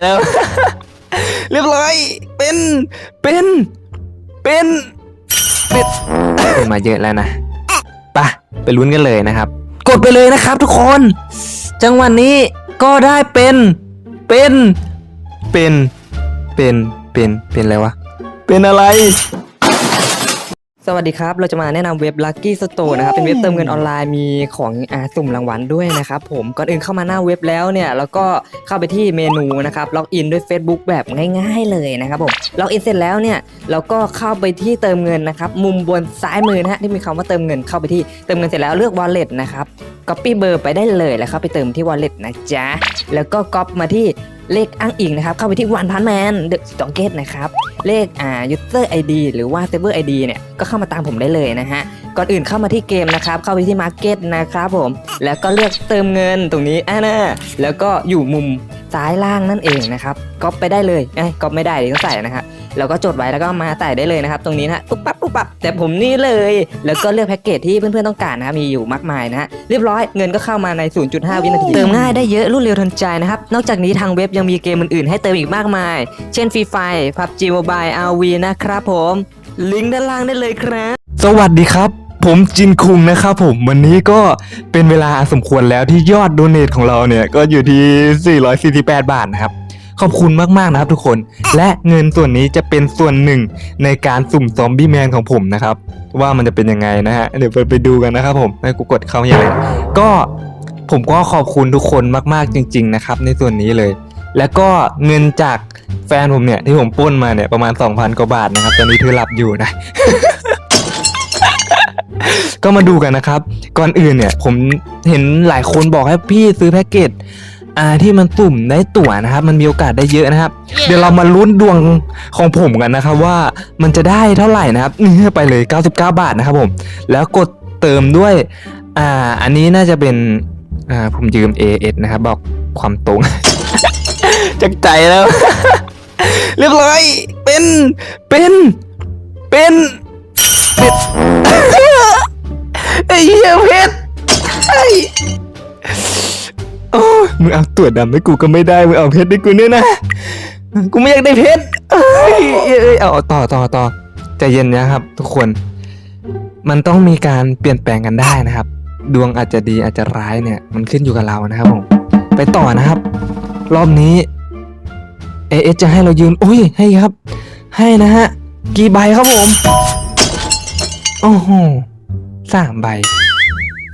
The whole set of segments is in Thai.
แล้วเรียบร้อย เป็น เป็น เป็นเป็นเป็นมาเยอะแล้วนะไปะไปลุ้นกันเลยนะครับ กดไปเลยนะครับทุกคน จังหวะนี้ก็ได้เป็น เป็น เป็น เป็น เป็น เป็นอะไรวะ เป็นอะไร สวัสดีครับ เราจะมาแนะนำเว็บ Lucky Store นะครับ เป็นเว็บเติมเงินออนไลน์มีของอาสุ่มรางวัลด้วยนะครับผม ก่อนอื่นเข้ามาหน้าเว็บแล้วเนี่ยแล้วก็เข้าไปที่เมนูนะครับ ล็อกอินด้วย Facebook แบบง่ายๆเลยนะครับผม ล็อกอินเสร็จแล้วเนี่ยเราก็เข้าไปที่เติมเงินนะครับ มุมบนซ้ายมือนะฮะที่มีคำว่าเติมเงินเข้าไปที่เติมเงินเสร็จแล้วเลือก wallet นะครับ copy เบอร์ไปได้เลยแล้วเข้าไปเติมที่ wallet นะจ๊ะ แล้วก็ก๊อปมาที่ เลขอ้างอิงนะครับ เข้าไปที่วันพันแมนเดอะสตองเกตนะครับ เลขอ่า user ID หรือว่า server ID เนี่ยก็เข้ามาตามผมได้เลยนะฮะ ก่อนอื่นเข้ามาที่เกมนะครับ เข้าไปที่ Market นะครับผม แล้วก็เลือกเติมเงินตรงนี้อ่านะแล้วก็อยู่มุมซ้ายล่างนั่นเองนะครับก๊อปไปได้เลยไอ้ก๊อปไม่ได้เลยต้องใส่นะครับ แล้วก็จดไว้แล้วก็มาใส่ได้เลยนะครับ ตรงนี้นะฮะปุ๊บปั๊บปุ๊บปั๊บแต่ผมนี่เลย แล้วก็เลือกแพ็กเกจที่เพื่อนๆต้องการนะครับมีอยู่มากมายนะฮะเรียบร้อยเงินก็เข้ามาใน 0.5 วินาทีเติมง่ายได้เยอะรวดเร็วทันใจนะครับนอกจากนี้ทางเว็บยังมีเกมอื่นๆให้เติมอีกมากมาย เช่น Free Fire PUBG Mobile RV นะครับผมลิงก์ด้านล่างได้เลยครับสวัสดีครับผมจินคุงนะครับผมวันนี้ก็เป็นเวลาสมควรแล้วที่ยอดโดเนทของเราเนี่ย ก็อยู่ที่ 448 บาทนะครับ ขอบคุณมากๆนะครับทุกคน และเงินส่วนนี้จะเป็นส่วนหนึ่งในการสุ่มซอมบี้แมนของผมนะครับ ว่ามันจะเป็นยังไงนะฮะ เดี๋ยวไปไปดูกันนะครับผมให้กูกดเข้าอย่างไรก็ผมก็ขอบคุณทุกคนมากๆจริง ๆ นะครับ ในส่วนนี้เลย แล้วก็เงินจากแฟนผมเนี่ยที่ผมปล้นมาเนี่ยประมาณ 2,000กว่าบาทนะครับตอนนี้เธอหลับอยู่นะก็มาดูกันนะครับ ก่อนอื่นเนี่ย ผมเห็นหลายคนบอกให้พี่ซื้อแพ็กเกจ อ่าที่มันสุ่มได้ตั๋วนะครับ มันมีโอกาสได้เยอะนะครับ เดี๋ยวเรามาลุ้นดวงของผมกันนะครับ ว่ามันจะได้เท่าไหร่นะครับนี่ไปเลย 99 บาทนะครับผม แล้วกดเติมด้วย อ่า อันนี้น่าจะเป็น อ่า ผมยืม AS นะครับ บอกความตรงจากใจแล้ว เรียบร้อย เป็น เป็น เป็น เป็ดไอ้เหี้ยเพชร มึงเอาตัวดำให้กูก็ไม่ได้มึงเอาเพชรให้กูเนี่ยนะ กูไม่อยากได้เพชรเอ้ยเอ้ยเอ้ยเอาเอาต่อต่อต่อใจเย็นนะครับ ทุกคน มันต้องมีการเปลี่ยนแปลงกันได้นะครับ ดวงอาจจะดีอาจจะร้ายเนี่ย มันขึ้นอยู่กับเรานะครับผมไปต่อนะครับ รอบนี้เอเอจะให้เรายืนอุ้ยให้ครับ ให้นะฮะกี่ใบครับผมโอ้โหสามใบ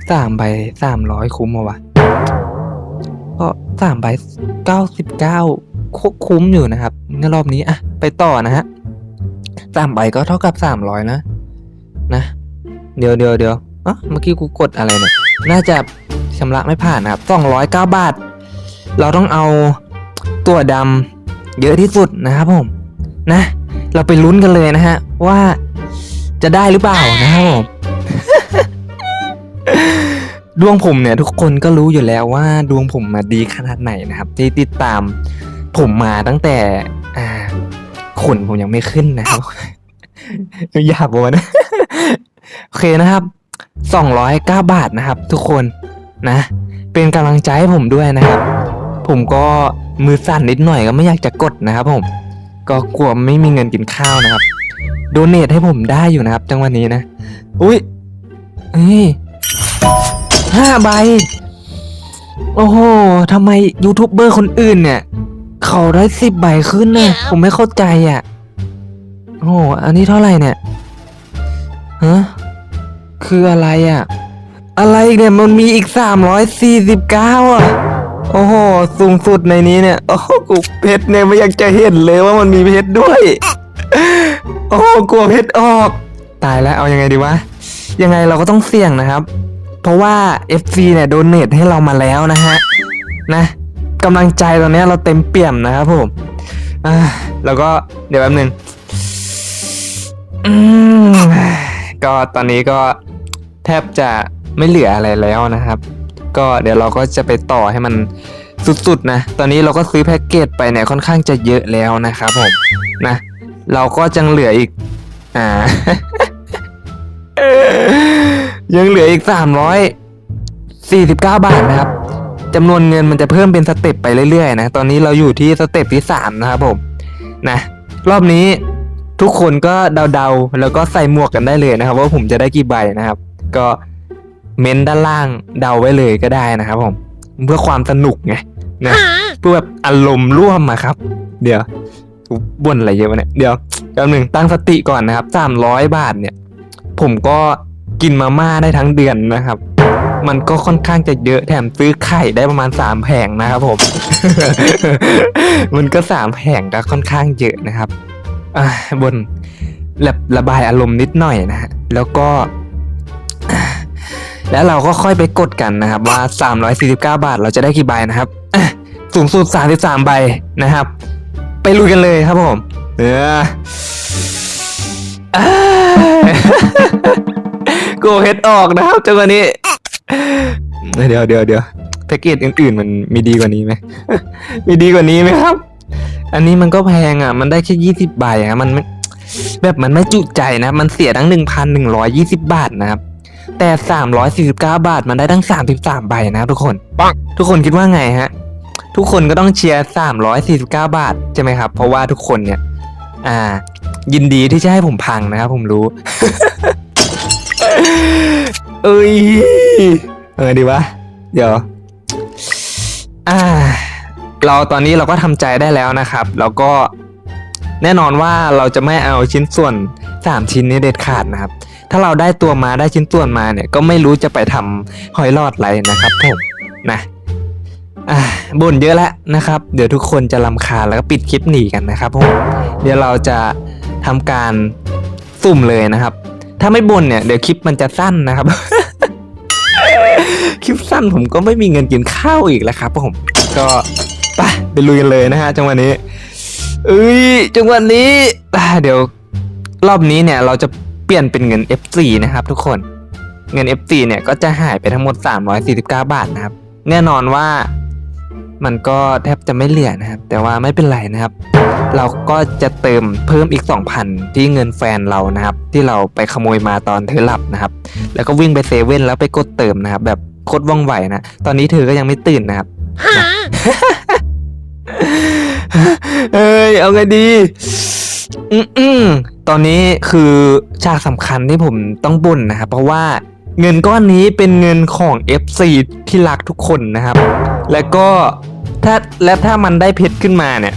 สามใบสามร้อยคุ้มมาวะ ก็สามใบเก้าสิบเก้าคุ้มอยู่นะครับในรอบนี้อะไปต่อนะฮะสามใบก็เท่ากับสามร้อยนะ นะ เดี๋ยวเดี๋ยวเดี๋ยวอะเมื่อกี้กูกดอะไรเนี่ย น่าจะชำระไม่ผ่านนะครับสองร้อยเก้าบาท เราต้องเอาตัวดำเยอะที่สุดนะครับผม นะ เราไปลุ้นกันเลยนะฮะ ว่าจะได้หรือเปล่านะครับผม ดวงผมเนี่ยทุกคนก็รู้อยู่แล้วว่าดวงผมมาดีขนาดไหนนะครับที่ติดตามผมมาตั้งแต่ อ่าขนผมยังไม่ขึ้นนะครับอยากบอกว่านะโอเคนะครับสองร้อยเก้าบาทนะครับ ทุกคนนะ เป็นกำลังใจให้ผมด้วยนะครับ ผมก็มือสั่นนิดหน่อยก็ไม่อยากจะกดนะครับผม ก็กลัวไม่มีเงินกินข้าวนะครับ โดเนทให้ผมได้อยู่นะครับ จังวะนี้นะ อุ้ยเฮ้ย ห้าใบ โอ้โหทำไมยูทูบเบอร์คนอื่นเนี่ย เขาได้สิบใบขึ้นเนี่ยผมไม่เข้าใจอะ โอ้โห อันนี้เท่าไหร่เนี่ยฮะคืออะไรอะ อะไรอีกเนี่ยมันมีอีกสามร้อยสี่สิบเก้าอะ โอ้โห สูงสุดในนี้เนี่ย โอ้โหกูเพชรเนี่ยไม่อยากจะเห็นเลยว่ามันมีเพชรด้วย โอ้โหกลัวเพชรออก ตายแล้วเอายังไงดีวะ ยังไงเราก็ต้องเสี่ยงนะครับ เพราะว่า FC เนี่ยโดเนทให้เรามาแล้วนะฮะนะกำลังใจตอนนี้เราเต็มเปี่ยมนะครับผมแล้วก็เดี๋ยวแป๊บนึงก็ตอนนี้ก็แทบจะไม่เหลืออะไรแล้วนะครับ ก็เดี๋ยวเราก็จะไปต่อให้มันสุดๆนะ ตอนนี้เราก็ซื้อแพ็กเกจไปเนี่ยค่อนข้างจะเยอะแล้วนะครับผมนะ เราก็จังเหลืออีก อ่า ยังเหลืออีกสามร้อยสี่สิบเก้าบาทนะครับจำนวนเงินมันจะเพิ่มเป็นสเต็ปไปเรื่อยๆนะตอนนี้เราอยู่ที่สเต็ปที่สามนะครับผมนะรอบนี้ทุกคนก็เดาๆ แล้วก็ใส่หมวกกันได้เลยนะครับ ว่าผมจะได้กี่ใบนะครับ ก็เม้นด้านล่างเดาไว้เลยก็ได้นะครับผมเพื่อความสนุกไงนะเพื่อแบบอารมณ์ร่วมอะครับ เดี๋ยวบ่นอะไรเยอะวะเนี่ยเดี๋ยวแป๊บหนึ่งตั้งสติก่อนนะครับสามร้อยบาทเนี่ย ผมก็ กินมาม่าได้ทั้งเดือนนะครับ มันก็ค่อนข้างจะเยอะแถมซื้อไข่ได้ประมาณสามแผงนะครับผม มันก็สามแผงก็ค่อนข้างเยอะนะครับบนแบบระบายอารมณ์นิดหน่อยนะฮะแล้วก็ แล้วเราก็ค่อยไปกดกันนะครับ ว่า 349 บาทเราจะได้กี่ใบนะครับสูงสุด 33 ใบนะครับ ไปลุยกันเลยครับผม เออ โกเฮดออกนะครับจังหวะนี้ เดี๋ยวเดี๋ยวเดี๋ยวแพ็กเกจอื่นๆมันมีดีกว่านี้ไหม มีดีกว่านี้ไหมครับ อันนี้มันก็แพงอะ มันได้แค่ยี่สิบใบอะมันแบบมันไม่จุใจนะ มันเสียทั้งหนึ่งพันหนึ่งร้อยยี่สิบาทนะครับ แต่สามร้อยสี่สิบเก้าบาทมันได้ทั้งสามสิบสามใบนะทุกคนปังทุกคนคิดว่าไงฮะ ทุกคนก็ต้องเชียร์สามร้อยสี่สิบเก้าบาทใช่ไหมครับ เพราะว่าทุกคนเนี่ย อ่า ยินดีที่จะให้ผมพังนะครับผมรู้ เอ้ยเออดีวะ เดี๋ยว อ่า เราตอนนี้เราก็ทำใจได้แล้วนะครับ แล้วก็แน่นอนว่าเราจะไม่เอาชิ้นส่วนสามชิ้นนี้เด็ดขาดนะครับ ถ้าเราได้ตัวมาได้ชิ้นส่วนมาเนี่ย ก็ไม่รู้จะไปทำหอยลอดอะไรนะครับผมนะอ่าบ่นเยอะแล้วนะครับ เดี๋ยวทุกคนจะลำคาญแล้วก็ปิดคลิปหนีกันนะครับผมเดี๋ยวเราจะทำการสุ่มเลยนะครับ ถ้าไม่บ่นเนี่ยเดี๋ยวคลิปมันจะสั้นนะครับ คลิปสั้นผมก็ไม่มีเงินกินข้าวอีกแล้วครับผมก็ไปไปลุยกันเลยนะฮะจังหวะนี้เอ้ยจังหวะนี้เดี๋ยวรอบนี้เนี่ยเราจะเปลี่ยนเป็นเงิน F4 นะครับ ทุกคนเงิน F4 เนี่ยก็จะหายไปทั้งหมด 349 บาทนะครับ แน่นอนว่า มันก็แทบจะไม่เหลือนะครับ แต่ว่าไม่เป็นไรนะครับ เราก็จะเติมเพิ่มอีก 2,000 ที่เงินแฟนเรานะครับ ที่เราไปขโมยมาตอนเธอหลับนะครับ แล้วก็วิ่งไปเซเว่นแล้วไปกดเติมนะครับ แบบโคตรว่องไวนะ ตอนนี้เธอก็ยังไม่ตื่นนะครับเอ้ยเอาไงดีอืมอืมตอนนี้คือฉากสำคัญที่ผมต้องบ่นนะครับ เพราะว่า เงินก้อนนี้เป็นเงินของ FC ที่รักทุกคนนะครับ แล้วก็ถ้าและถ้ามันได้เพชรขึ้นมาเนี่ย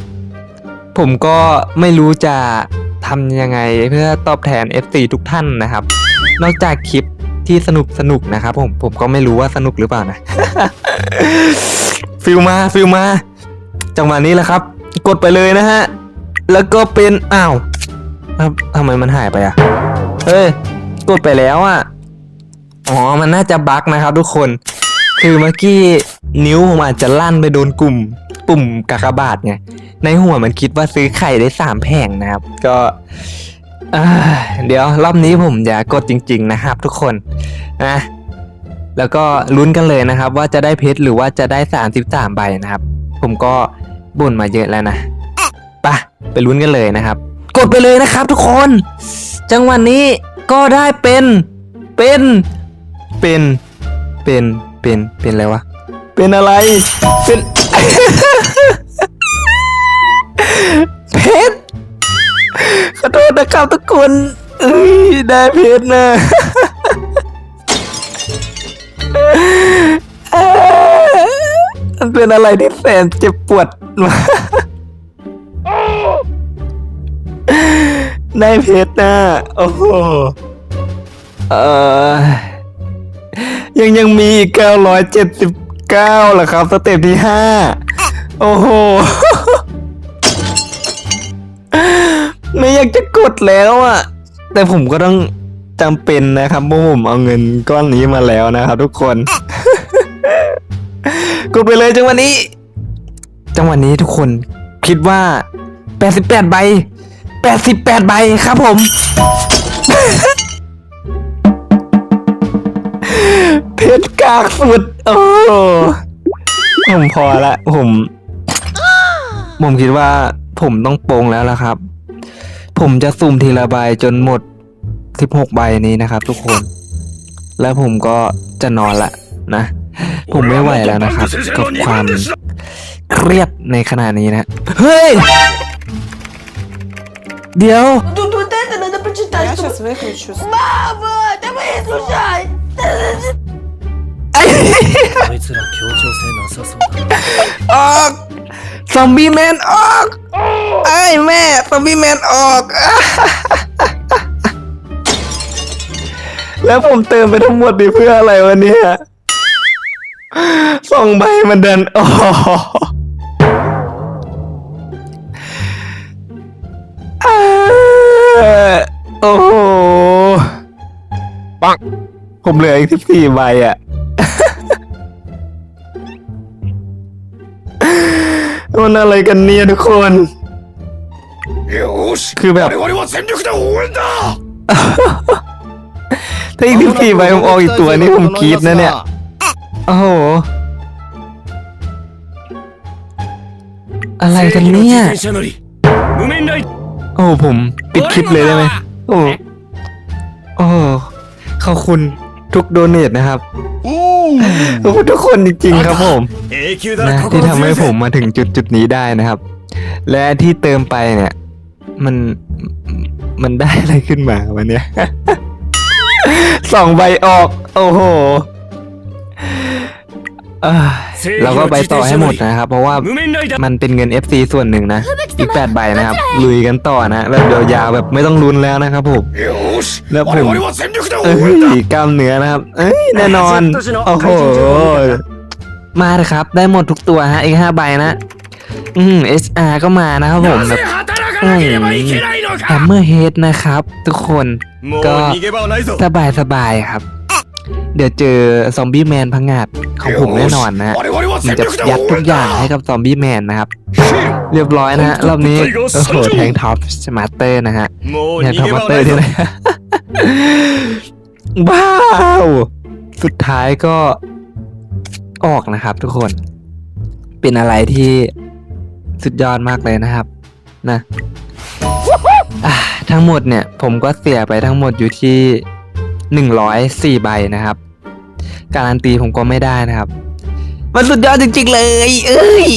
ผมก็ไม่รู้จะทำยังไงเพื่อตอบแทน FC ทุกท่านนะครับ นอกจากคลิปที่สนุกสนุกนะครับ ผมผมก็ไม่รู้ว่าสนุกหรือเปล่านะ ฟิลมาฟิลมา จังหวะนี้แหละครับ กดไปเลยนะฮะ แล้วก็เป็นอ้าวครับทำไมมันหายไปอะ เฮ้ย กดไปแล้วอะ อ๋อ มันน่าจะบั๊กนะครับทุกคน คือเมื่อกี้นิ้วผมอาจจะลั่นไปโดนกลุ่ม ปุ่มกากบาทไง ในหัวมันคิดว่าซื้อไข่ได้สามแผงนะครับ ก็เดี๋ยวรอบนี้ผมจะกดจริง ๆ นะครับ ทุกคนนะ แล้วก็ลุ้นกันเลยนะครับ ว่าจะได้เพชรหรือว่าจะได้สามสิบสามใบนะครับ ผมก็บ่นมาเยอะแล้วนะไปะไปลุ้นกันเลยนะครับ กดไปเลยนะครับ ทุกคน จังหวะนี้ก็ได้เป็นเป็น เป็น เป็น เป็น เป็นอะไรวะ เป็นอะไร เป็น เพชร ขอโทษนะครับทุกคนเอ้ยได้เพชรนะมันเป็นอะไรที่แสนเจ็บปวดมาได้เพชรนะ โอ้โห เออ ยังยังมีอีกเก้าร้อยเหรอครับ สเต็ปที่ห้าโอ้โห ไม่อยากจะกดแล้วอะ แต่ผมก็ต้องจำเป็นนะครับเพราะผมเอาเงินก้อนนี้มาแล้วนะครับทุกคน กดไปเลยจังหวะนนี้ จังหวะนี้ทุกคนคิดว่า 88 ใบ 88 ใบครับผม เพชรกากสุด โอ้ผมพอละผม ผมคิดว่าผมต้องโปรงแล้วล่ะครับ ผมจะสุ่มทีละใบจนหมด 16 ใบนี้นะครับทุกคน แล้วผมก็จะนอนละนะ ผมไม่ไหวแล้วนะครับ กับความเครียดในขณะนี้นะ เฮ้ย เดี๋ยว Тут вот это надо почитать. Я чтобы- сейчас выключу. Мама, давай слушай. ไอ้ こいつら協調性なさそうだな ออกซอมบี้แมนออกไอ้แม่ซอมบี้แมนออก แล้วผมเติมไปทั้งหมดนี่เพื่ออะไรวะเนี่ยสองใบมันดันออกอ่าโอ้โหปังผมเหลืออีกสิบสี่ใบอ่ะ มันอะไรกันเนี่ยทุกคน คือแบบ ถ้าอีกทีตีไปบผมออกอีกตัวนี่ผมกรีดนะเนี่ย โอ้โห อะไรกันเนี่ย โอ้ผมปิดคลิปเลยได้ไหม โอ้โอ้ขอบคุณทุกโดเนตนะครับ ขอบคุณทุกคนจริงๆครับผมนะที่ทำให้ผมมาถึงจุดจุดนี้ได้นะครับ และที่เติมไปเนี่ย มันมันได้อะไรขึ้นมาวันนี้สองใบออก โอ้โหอ่า เราก็ไปต่อให้หมดนะครับ เพราะว่ามันเป็นเงิน FC ส่วนหนึ่งนะ อีก8ใบนะครับ ลุยกันต่อนะแบบยาวๆแบบไม่ต้องลุ้นแล้วนะครับผมแล้วผมเอ้ยกล้ามเนื้อนะครับ เอ้ยแน่นอน โอ้โห มาเลยครับ ได้หมดทุกตัวฮะอีกห้าใบนะ อืม SR ก็มานะครับผมแบบแฮมเมอร์เฮดนะครับ ทุกคนก็สบายสบายครับ เดี๋ยวเจอซอมบี้แมนพังาดของผมแน่นอนนะมันจะยัดทุกอย่างให้กับซอมบี้แมนนะครับ เรียบร้อยนะฮะรอบนี้โอ้โหแทงท็อปสมาร์เตอร์นะฮะแทงท็อปมาเตอร์ที่ไหนว้าวสุดท้ายก็ออกนะครับ ทุกคน เป็นอะไรที่สุดยอดมากเลยนะครับ นะทั้งหมดเนี่ย ผมก็เสียไปทั้งหมดอยู่ที่ หนึ่งร้อยสี่ใบนะครับ การันตีผมก็ไม่ได้นะครับ มันสุดยอดจริงๆเลย เอ้ย